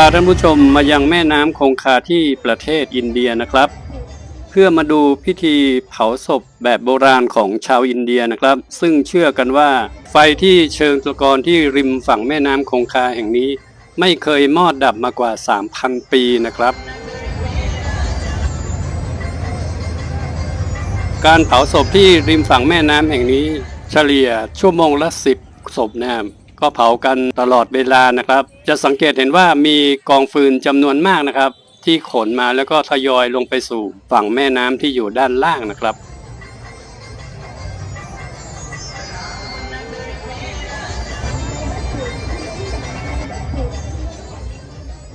าท่านผู้ชมมายังแม่น้ำคงคาที่ประเทศอินเดียนะครับ เพื่อมาดูพิธีเผาศพแบบโบราณของชาวอินเดียนะครับ ซึ่งเชื่อกันว่า ไฟที่เชิงตะกอนที่ริมฝั่งแม่น้ำคงคาแห่งนี้ ไม่เคยมอดดับมากว่า 3,000 ปีนะครับ การเผาศพที่ริมฝั่งแม่น้ำแห่งนี้ เฉลี่ยชั่วโมงละ 10 ศพนะครับ ก็เผากันตลอดเวลานะครับ จะสังเกตเห็นว่ามีกองฟืนจำนวนมากนะครับ ที่ขนมาแล้วก็ทยอยลงไปสู่ฝั่งแม่น้ำที่อยู่ด้านล่างนะครับ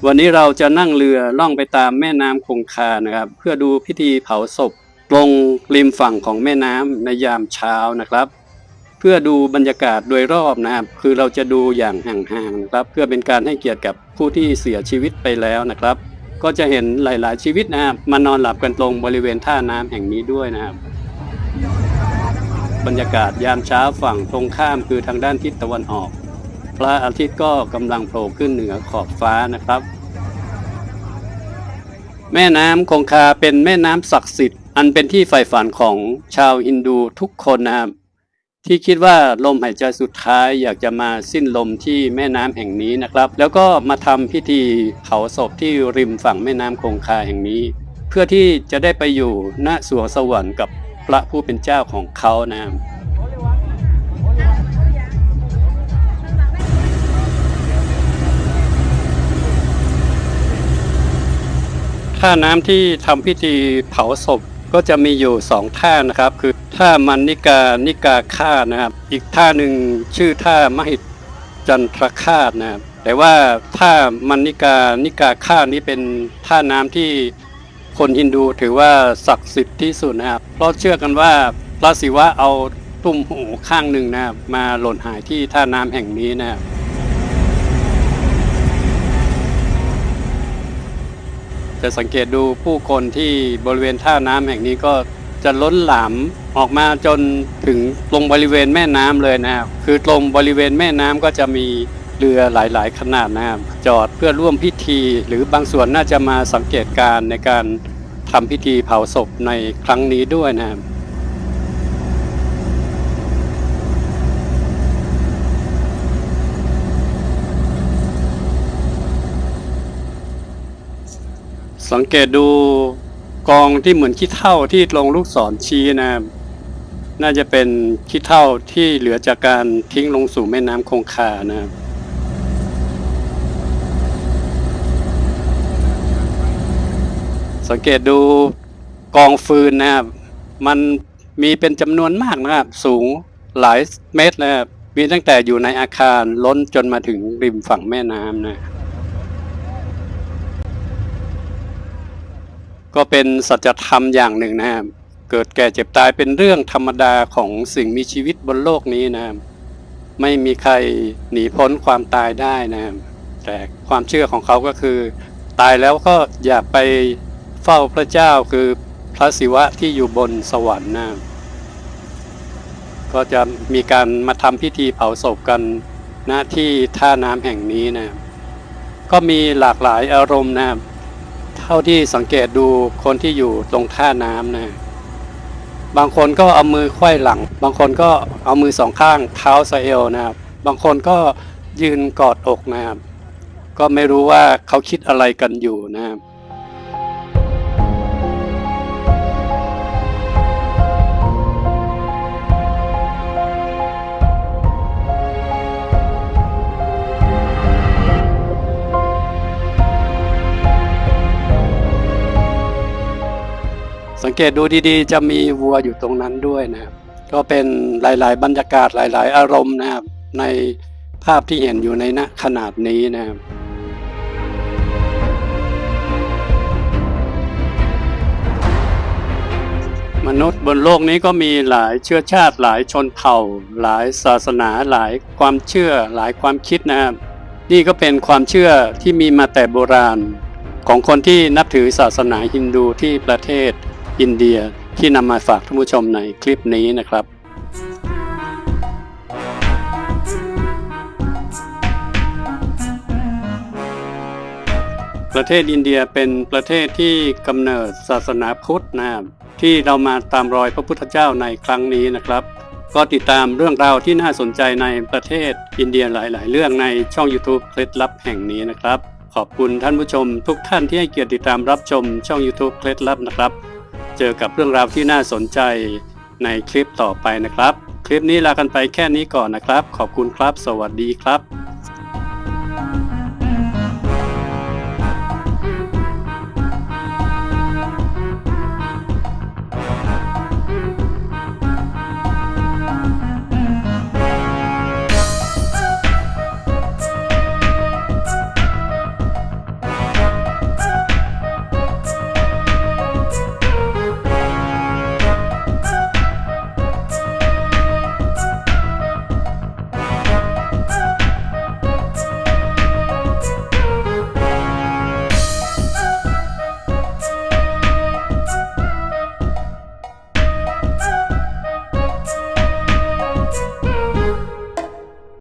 วันนี้เราจะนั่งเรือล่องไปตามแม่น้ำคงคานะครับ เพื่อดูพิธีเผาศพลงริมฝั่งของแม่น้ำในยามเช้านะครับ เพื่อดูบรรยากาศโดยรอบนะครับ คือเราจะดูอย่างห่างๆนะครับ เพื่อเป็นการให้เกียรติกับผู้ที่เสียชีวิตไปแล้วนะครับ ก็จะเห็นหลาย ๆ ชีวิตนะครับมานอนหลับกันตรงบริเวณท่าน้ำแห่งนี้ด้วยนะครับ บรรยากาศยามเช้าฝั่งตรงข้ามคือทางด้านทิศตะวันออก พระอาทิตย์ก็กำลังโผล่ขึ้นเหนือขอบฟ้านะครับ แม่น้ำคงคาเป็นแม่น้ำศักดิ์สิทธิ์อันเป็นที่ใฝ่ฝันของชาวฮินดูทุกคนนะครับ ที่คิดว่าลมหายใจสุดท้ายอยากจะมาสิ้นลมที่แม่น้ำแห่งนี้นะครับ แล้วก็มาทำพิธีเผาศพที่ริมฝั่งแม่น้ำคงคาแห่งนี้ เพื่อที่จะได้ไปอยู่ณสวงสวรรค์กับพระผู้เป็นเจ้าของเขานะครับท่าน้ำที่ทำพิธีเผาศพ ก็จะมีอยู่สองท่านะครับ คือท่ามันนิกานิกาฆ่านะครับ อีกท่าหนึ่งชื่อท่ามหิจันทรคาตนะครับแต่ว่าท่ามันนิกานิกาฆ่านี้เป็นท่าน้ำที่คนฮินดูถือว่าศักดิ์สิทธิ์ที่สุดนะครับ เพราะเชื่อกันว่าพระศิวะเอาตุ้มหูข้างหนึ่งนะครับมาหล่นหายที่ท่าน้ำแห่งนี้นะครับ จะสังเกตดูผู้คนที่บริเวณท่าน้ำแห่งนี้ก็จะล้นหลามออกมาจนถึงตรงบริเวณแม่น้ำเลยนะครับคือตรงบริเวณแม่น้ำก็จะมีเรือหลาย ๆ ขนาดนะครับจอดเพื่อร่วมพิธี หรือบางส่วนน่าจะมาสังเกตการในการทำพิธีเผาศพในครั้งนี้ด้วยนะครับ สังเกตดูกองที่เหมือนขี้เท่าที่ลงลูกศรชี้นะครับน่าจะเป็นขี้เท่าที่เหลือจากการทิ้งลงสู่แม่น้ำคงคานะครับสังเกตดูกองฟืนนะครับ มันมีเป็นจำนวนมากนะครับ สูงหลายเมตรนะครับ มีตั้งแต่อยู่ในอาคารล้นจนมาถึงริมฝั่งแม่น้ำนะ ก็เป็นสัจธรรมอย่างหนึ่งนะครับ เกิดแก่เจ็บตายเป็นเรื่องธรรมดาของสิ่งมีชีวิตบนโลกนี้นะครับ ไม่มีใครหนีพ้นความตายได้นะครับ แต่ความเชื่อของเขาก็คือ ตายแล้วก็อย่าไปเฝ้าพระเจ้าคือพระศิวะที่อยู่บนสวรรค์นะครับก็จะมีการมาทำพิธีเผาศพกันณที่ท่าน้ำแห่งนี้นะครับก็มีหลากหลายอารมณ์นะครับ ท่าที่สังเกตดูคนที่อยู่ตรงท่าน้ำนะบางคนก็เอามือไขว้หลัง บางคนก็เอามือสองข้างเท้าสะเอวนะครับ บางคนก็ยืนกอดอกนะครับ ก็ไม่รู้ว่าเขาคิดอะไรกันอยู่นะครับ สังเกตดูดีๆ จะมีวัวอยู่ตรงนั้นด้วยนะครับก็เป็นหลายๆ บรรยากาศหลาย ๆ อารมณ์นะครับ ในภาพที่เห็นอยู่ในณขนาดนี้นะครับมนุษย์บนโลกนี้ก็มีหลายเชื้อชาติหลายชนเผ่า หลายศาสนาหลายความเชื่อหลายความคิดนะครับ นี่ก็เป็นความเชื่อที่มีมาแต่โบราณ ของคนที่นับถือศาสนาฮินดูที่ประเทศ อินเดียที่นำมาฝากท่านผู้ชมในคลิปนี้นะครับประเทศอินเดียเป็นประเทศที่กำเนิดศาสนาพุทธนะครับที่เรามาตามรอยพระพุทธเจ้าในครั้งนี้นะครับ ก็ติดตามเรื่องราวที่น่าสนใจในประเทศอินเดียหลาย ๆ เรื่องในช่อง YouTube เคล็ดลับแห่งนี้นะครับ ขอบคุณท่านผู้ชมทุกท่านที่ให้เกียรติติดตามรับชมช่อง YouTube เคล็ดลับนะครับ เจอกับเรื่องราวที่น่าสนใจในคลิปต่อไปนะครับ คลิปนี้ลากันไปแค่นี้ก่อนนะครับ ขอบคุณครับ สวัสดีครับ